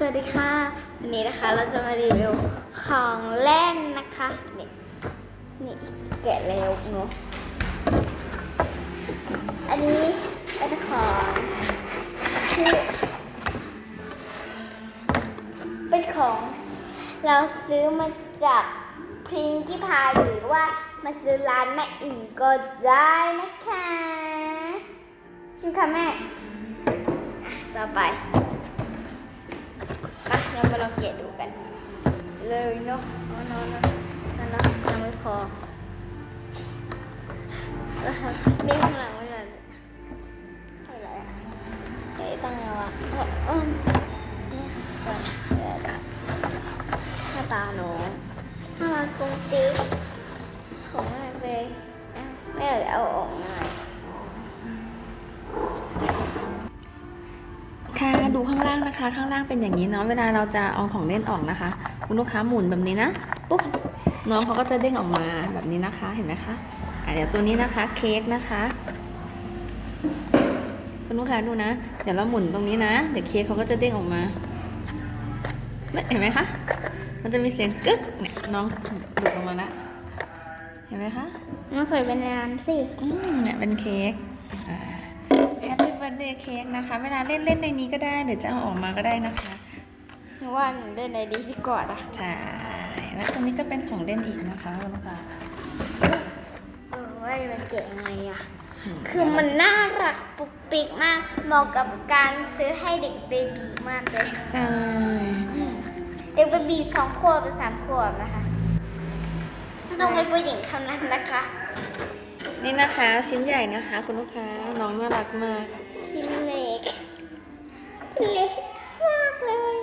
สวัสดีค่ะ วันนี้นะคะเราจะมารีวิวของเล่นนะคะ นี่ นี่แกะแล้วเนาะอันนี้เป็นของที่เป็นของ เราซื้อมาจากพริงกี้พายหรือว่ามาซื้อร้านแม่อิ่งก็ได้นะคะชิมค่ะแม่อะต่อไปเรามาลองเกะดูกัน เนาะนาะเนาะเนาะเนาะเนาะยังไม่พอมีข้างหลังไม่เลยอะไรอะเฮ้ยตั้งไงวะเออเออเนี่ยก่อนเดี๋ยวนะหน้าตาหนูน่ารักกุ้งติ๊กของแม่ไปเอาแม่เดี๋ยวเอาออกหน่ ดูข้างล่างนะคะ ข้างล่างเป็นอย่างนี้เนาะเวลาเราจะเอาของเล่นออกนะคะ คุณลูกค้าหมุนแบบนี้นะปุ๊บน้องเขาก็จะเด้งออกมาแบบนี้นะคะเห็นไหมคะอะเดี๋ยวตัวนี้นะคะเค้กนะคะคุณลูกค้าดูนะ เดี๋ยวเราหมุนตรงนี้นะ เดี๋ยวเค้กเขาก็จะเด้งออกมาเนี่ยเห็นไหมคะ มันจะมีเสียงกึกเนี่ยน้องหลุดออกมาแล้วเห็นไหมคะน้องใส่เป็นร้านสิอืมเนี่ยเป็นเค้กแฮปปี้เบิ ร์ดเดย์เค้กนะคะ เวลาเล่นเล่นในนี้ก็ได้หรือจะเอาออกมาก็ได้นะคะหนูว่าหนูเล่นในดีที่กอดอะใช่แล้วตรงนี้ก็เป็นของเล่นอีกนะคะคุณลูกค้าเออว่ามันเก๋ยังไงอะคือมันน่ารักปุกปิกมากเหมาะกับการซื้อให้เด็กเบบีมากเลยใช่เด็กเบบีสองขวบเป็นสามขวบนะคะต้องเป็นผู้หญิงเท่านั้นนะคะ นี่นะคะ ชิ้นใหญ่นะคะ คุณลูกค้าน้องน่ารักมาก ชิ้นเล็ก เล็กมากเลย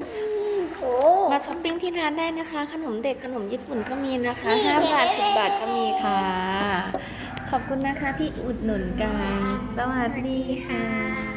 อืมโอ้มาช้อปปิ้งที่ร้านได้นะคะ ขนมเด็กขนมญี่ปุ่นก็มีนะคะนี่5บาทเห็นไหม10บาทก็มีค่ะ ขอบคุณนะคะที่อุดหนุนกัน สวัสดีค่ะ